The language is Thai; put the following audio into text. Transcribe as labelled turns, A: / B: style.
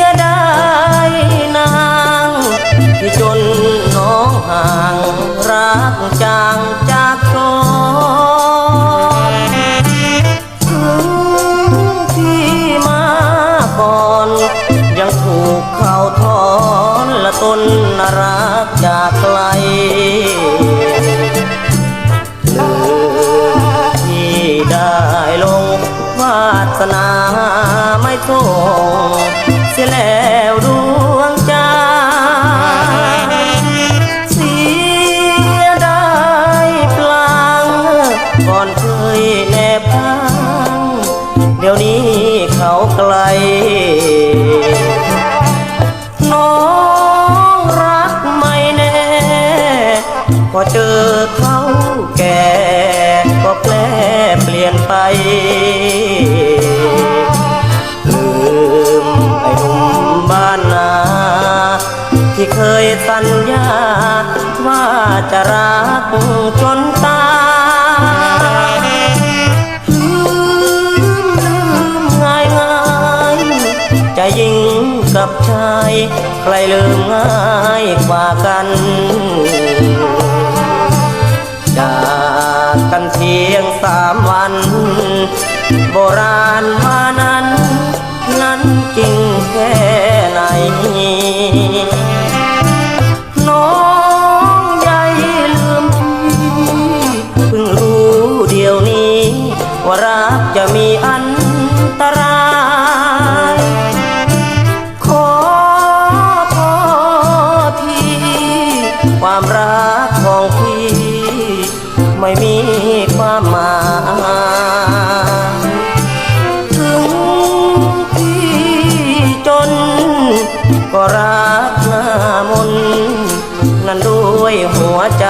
A: ยดายนางที่จนน้องห่างรักจางจากจรถึงที่มาก่อน ยังถูกเขาทอนละตนน่ารักจากไกล ไม่ส่งเสียแล้วดวงใจเสียดายพลางก่อนเคยแนบข้างเดี๋ยวนี้เขาไกลน้องรักไม่แน่พอเจอเขาแก่ก็แปลเปลี่ยนไป ที่เคยสัญญา ว่าจะรักจนตายลืมลืมง่ายง่ายๆจะยิงกับชายใครลืมง่ายกว่ากันจากกันเพียงสามวัน โบราณว่านั้น นั้นจริง จะมีอันตราย ขอโทษทีความรักของพี่ ไม่มีความหมายถึงพี่จน ก็รักหน้ามน นั้นด้วยหัวใจ